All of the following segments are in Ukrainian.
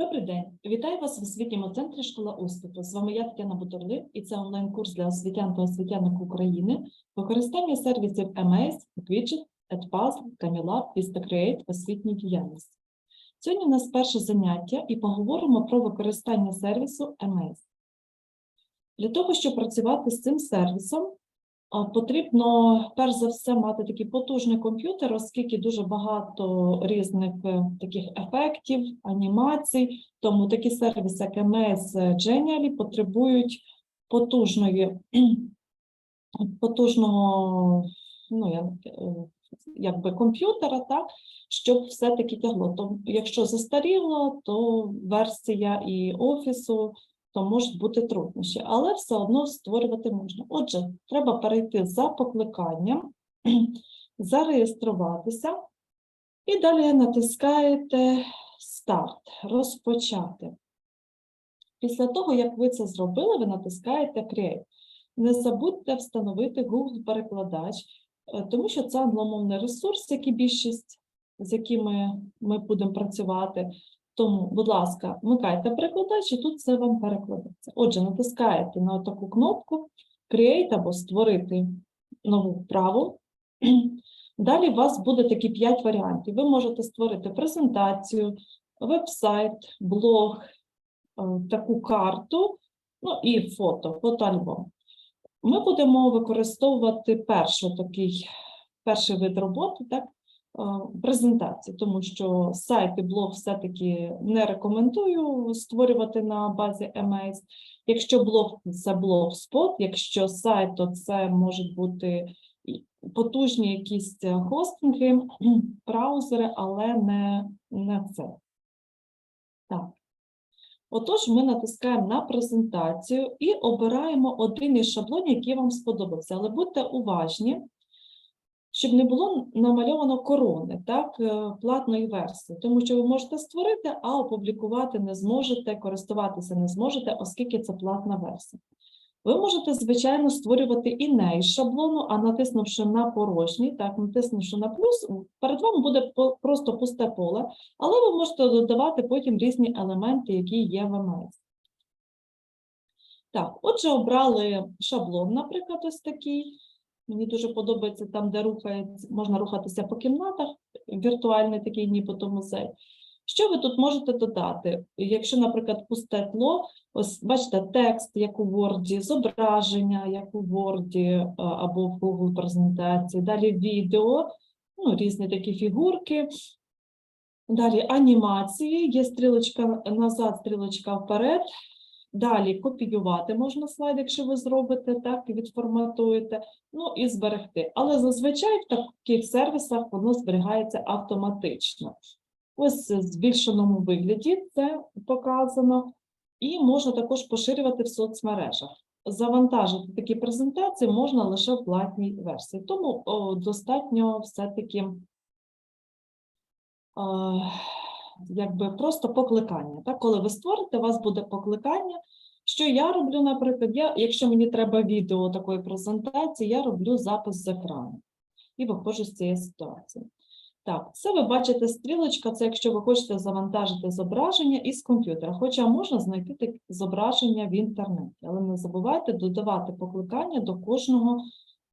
Добрий день, вітаю вас в освітньому центрі школа успіху. З вами я Тетяна Бутурлик і це онлайн-курс для освітян та освітянок України. Використання сервісів MS, Widget, Edpuzzle, Camilab, VistaCreate освітній діяльності. Сьогодні у нас перше заняття і поговоримо про використання сервісу MS. Для того, щоб працювати з цим сервісом, Потрібно перш за все мати такий потужний комп'ютер, оскільки дуже багато різних е, таких ефектів, анімацій. Тому такі сервіси, як MS Genially, потребують потужної, потужного ну, е, якби комп'ютера, так, щоб все-таки тягло. То, якщо застаріло, то версія і офісу то можуть бути труднощі, але все одно створювати можна. Отже, треба перейти за покликанням, зареєструватися, і далі натискаєте Старт, розпочати. Після того, як ви це зробили, ви натискаєте Create. Не забудьте встановити Google перекладач, е, тому що це англомовний ресурс, як і більшість, з якими ми будемо працювати. Тому, будь ласка, вмикайте перекладач, і тут все вам перекладеться. Отже, натискаєте на таку кнопку Create або створити нову вправу. Далі у вас буде такі 5 варіантів. Ви можете створити презентацію, веб-сайт, блог, е, таку карту, ну і фото, фотоальбом. Ми будемо використовувати перший такий, перший вид роботи, так, е, презентації, тому що сайт і блог все-таки не рекомендую створювати на базі MS. Якщо блог це блогспот, якщо сайт, то це можуть бути потужні якісь е, хостинги, браузери, але не, не це. Так. Отож, ми натискаємо на презентацію і обираємо один із шаблонів, який вам сподобався. Але будьте уважні, щоб не було намальовано корони, так, е, платної версії, тому що ви можете створити, а опублікувати не зможете, користуватися не зможете, оскільки це платна версія. Ви можете, звичайно, створювати і не із шаблону, а натиснувши на порожній, так, натиснувши на плюс, перед вами буде просто пусте поле, але ви можете додавати потім різні елементи, які є в MS. Так, отже, обрали шаблон, наприклад, ось такий. Мені дуже подобається там, де рухається, можна рухатися по кімнатах, віртуальний такий нібито музей. Що ви тут можете додати? Якщо, наприклад, пусте тло, ось бачите, текст, як у Word, зображення, як у Word е, або в Google презентації, далі відео, ну, різні такі фігурки. Далі анімації, є стрілочка назад, стрілочка вперед. Далі копіювати можна слайд, якщо ви зробите так, відформатуєте, ну і зберегти. Але зазвичай в таких сервісах воно зберігається автоматично. Ось в збільшеному вигляді це показано, і можна також поширювати в соцмережах. Завантажити такі презентації можна лише в платній версії, тому о, достатньо все-таки е, якби просто покликання. Так? Коли ви створите, у вас буде покликання. Що я роблю, наприклад, я, якщо мені треба відео такої презентації, я роблю запис з екрану і виходжу з цієї ситуації. Так, це ви бачите стрілочка, це якщо ви хочете завантажити зображення із комп'ютера. Хоча можна знайти таке зображення в інтернеті, але не забувайте додавати покликання до кожного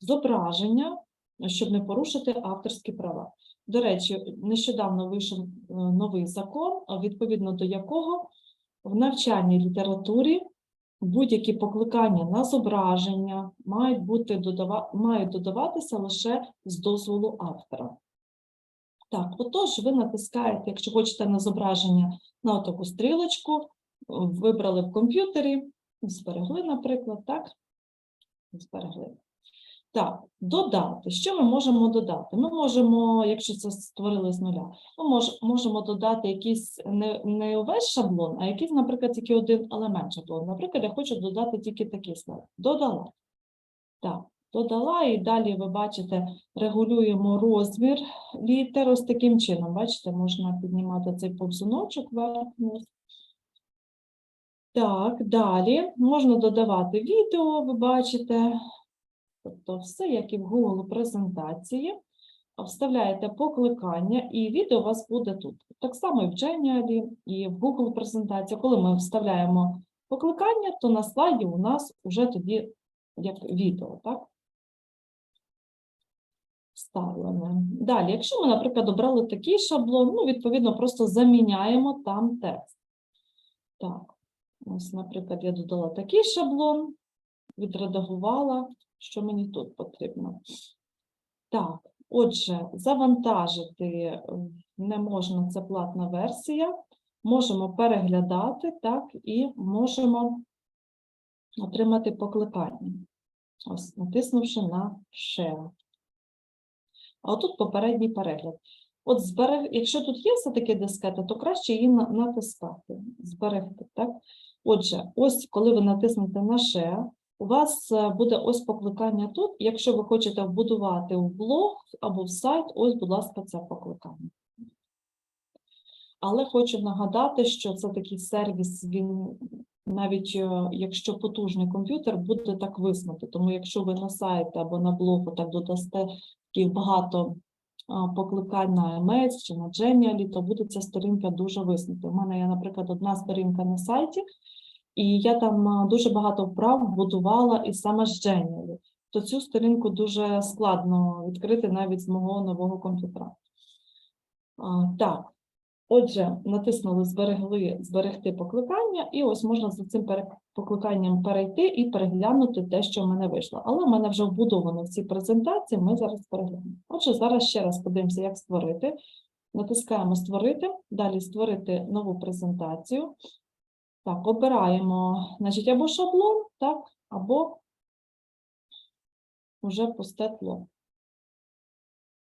зображення, щоб не порушити авторські права. До речі, нещодавно вийшов е, новий закон, відповідно до якого в навчальній літературі будь-які покликання на зображення мають, бути мають додаватися лише з дозволу автора. Так, отож, ви натискаєте, якщо хочете на зображення на таку стрілочку, вибрали в комп'ютері, зберегли, наприклад, так? Зберегли. Так, додати. Що ми можемо додати? Ми можемо, якщо це створили з нуля, ми мож, можемо додати якийсь не, не увесь шаблон, а якийсь, наприклад, тільки один елемент шаблону. Наприклад, я хочу додати тільки такий слайд. Додала. Так, додала, і далі ви бачите, регулюємо розмір літер ось таким чином. Бачите, можна піднімати цей повзуночок вверх-вниз. Так, далі можна додавати відео, ви бачите. Тобто все, як і в Google презентації. вставляєте покликання, і відео у вас буде тут. Так само і в Genial, і в Google презентації. Коли ми вставляємо покликання, то на слайді у нас вже тоді як відео, так? Вставлене. Далі, якщо ми, наприклад, обрали такий шаблон, ну, відповідно, просто заміняємо там текст. Так, ось, наприклад, я додала такий шаблон, відредагувала, що мені тут потрібно. Так, отже, завантажити е, не можна, це платна версія. Можемо переглядати, так, і можемо отримати покликання. Ось, натиснувши на Share. А отут попередній перегляд. От зберег... якщо тут є все-таки дискета, то краще її натискати, зберегти. Так? Отже, ось коли ви натиснете на Share, у вас е, буде ось покликання тут. Якщо ви хочете вбудувати в блог або в сайт, ось, будь ласка, це покликання. Але хочу нагадати, що це такий сервіс, він навіть е, якщо потужний комп'ютер, буде так виснути. Тому якщо ви на сайті або на блогу так додасте таких багато покликань на MS чи на Genial, то буде ця сторінка дуже виснути. У мене є, наприклад, одна сторінка на сайті, і я там дуже багато вправ будувала і саме з Genial. То цю сторінку дуже складно відкрити навіть з мого нового комп'ютера. Так, отже, натиснули зберегли зберегти покликання, і ось можна за цим покликанням перейти і переглянути те, що в мене вийшло. Але в мене вже вбудовано в цій презентації, ми зараз переглянемо. Отже, зараз ще раз подивимося, як створити. Натискаємо Створити, далі створити нову презентацію. Так, обираємо, значить, або шаблон, так, або вже пусте тло.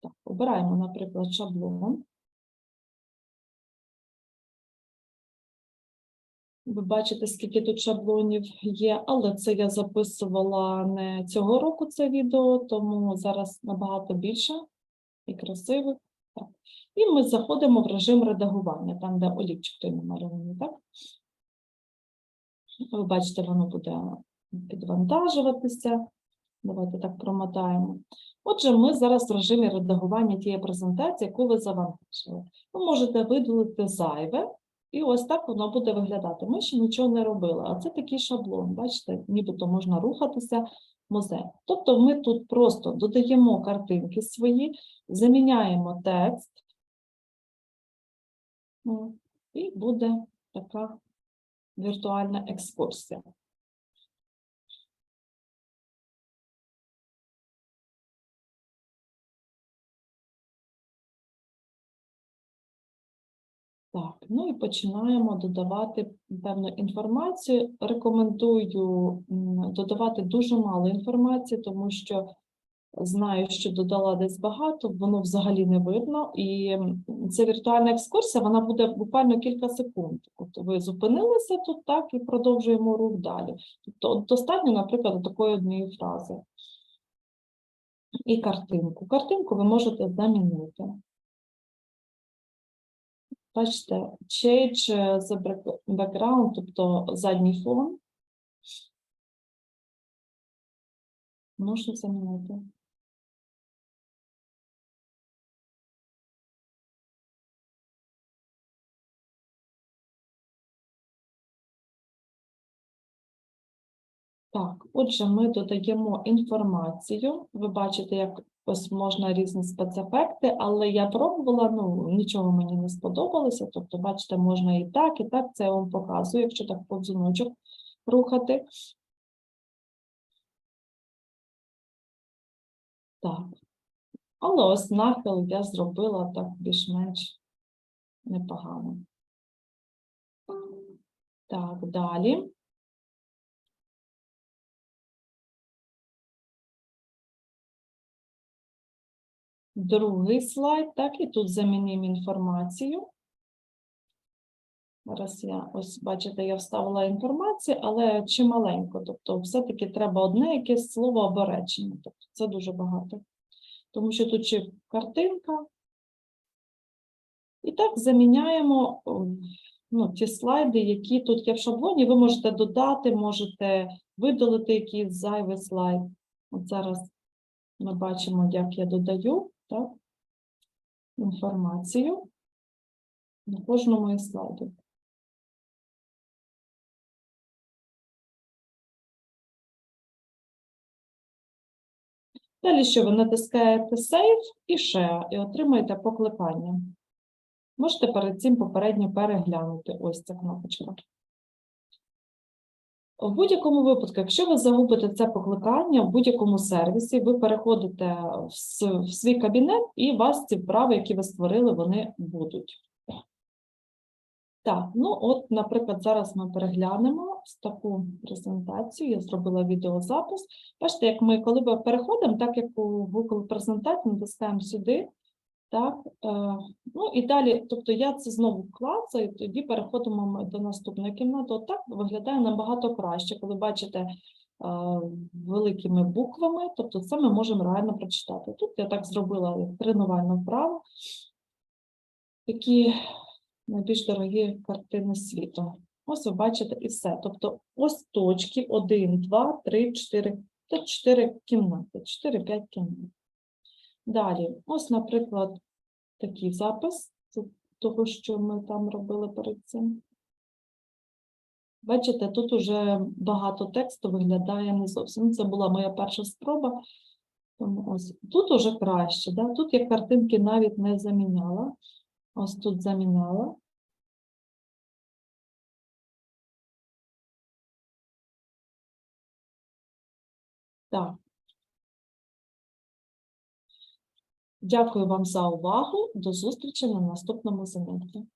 Так, обираємо, наприклад, шаблон. Ви бачите, скільки тут шаблонів є, але це я записувала не цього року це відео, тому зараз набагато більше і красивих. Так. І ми заходимо в режим редагування, там, де олівчик той намальований, так? Ви бачите, воно буде підвантажуватися. Давайте так промотаємо. Отже, ми зараз в режимі редагування тієї презентації, яку ви завантажили. Ви можете видалити зайве, і ось так воно буде виглядати. Ми ще нічого не робили, а це такий шаблон, бачите, нібито можна рухатися музей. Тобто ми тут просто додаємо картинки свої, заміняємо текст, ну, і буде така віртуальна екскурсія. Так, ну і починаємо додавати певну інформацію. Рекомендую додавати дуже мало інформації, тому що знаю, що додала десь багато, воно взагалі не видно. І ця віртуальна екскурсія вона буде буквально кілька секунд. От ви зупинилися тут, так, і продовжуємо рух далі. Тобто достатньо, наприклад, такої однієї фрази. І картинку. Картинку ви можете замінити. Бачите, change the background, тобто задній фон. Можна замінити. Так, отже, ми додаємо інформацію. Ви бачите, як ось можна різні спецефекти, але я пробувала, ну нічого мені не сподобалося. Тобто, бачите, можна і так, і так. Це я вам показую, якщо так повзуночок рухати. Так. Але ось нахил я зробила так більш-менш непогано. Так, далі. Другий слайд, так, і тут замінимо інформацію. Зараз я, ось бачите, я вставила інформацію, але чималенько. Тобто, все-таки треба одне якесь слово або речення. Тобто, це дуже багато. Тому що тут ще картинка. І так заміняємо ну, ті слайди, які тут є в шаблоні. Ви можете додати, можете видалити якийсь зайвий слайд. От зараз ми бачимо, як я додаю. Так? інформацію на кожному із слайдів. Далі що ви натискаєте Save і Share і отримаєте покликання. Можете перед цим попередньо переглянути ось ця кнопочка. В будь-якому випадку, якщо ви загубите це покликання в будь-якому сервісі, ви переходите в свій кабінет і у вас ці вправи, які ви створили, вони будуть. Так, ну от, наприклад, зараз ми переглянемо таку презентацію. Я зробила відеозапис. Бачите, як ми, коли ми переходимо, так як у Google презентації, натискаємо сюди. Так, е, ну і далі, тобто я це знову клацаю, тоді переходимо до наступної кімнати. От так виглядає набагато краще, коли бачите е, великими буквами, тобто це ми можемо реально прочитати. Тут я так зробила тренувальну вправу. Такі найбільш дорогі картини світу. Ось ви бачите і все. Тобто ось точки 1, 2, 3, 4, 4 кімнати, 4-5 кімнат. Далі, ось, наприклад, такий запис того, що ми там робили перед цим. Бачите, тут уже багато тексту виглядає не зовсім. Це була моя перша спроба. Ось тут уже краще. Да? Тут я картинки навіть не заміняла. Ось тут заміняла. Так. Дякую вам за увагу. До зустрічі на наступному занятті.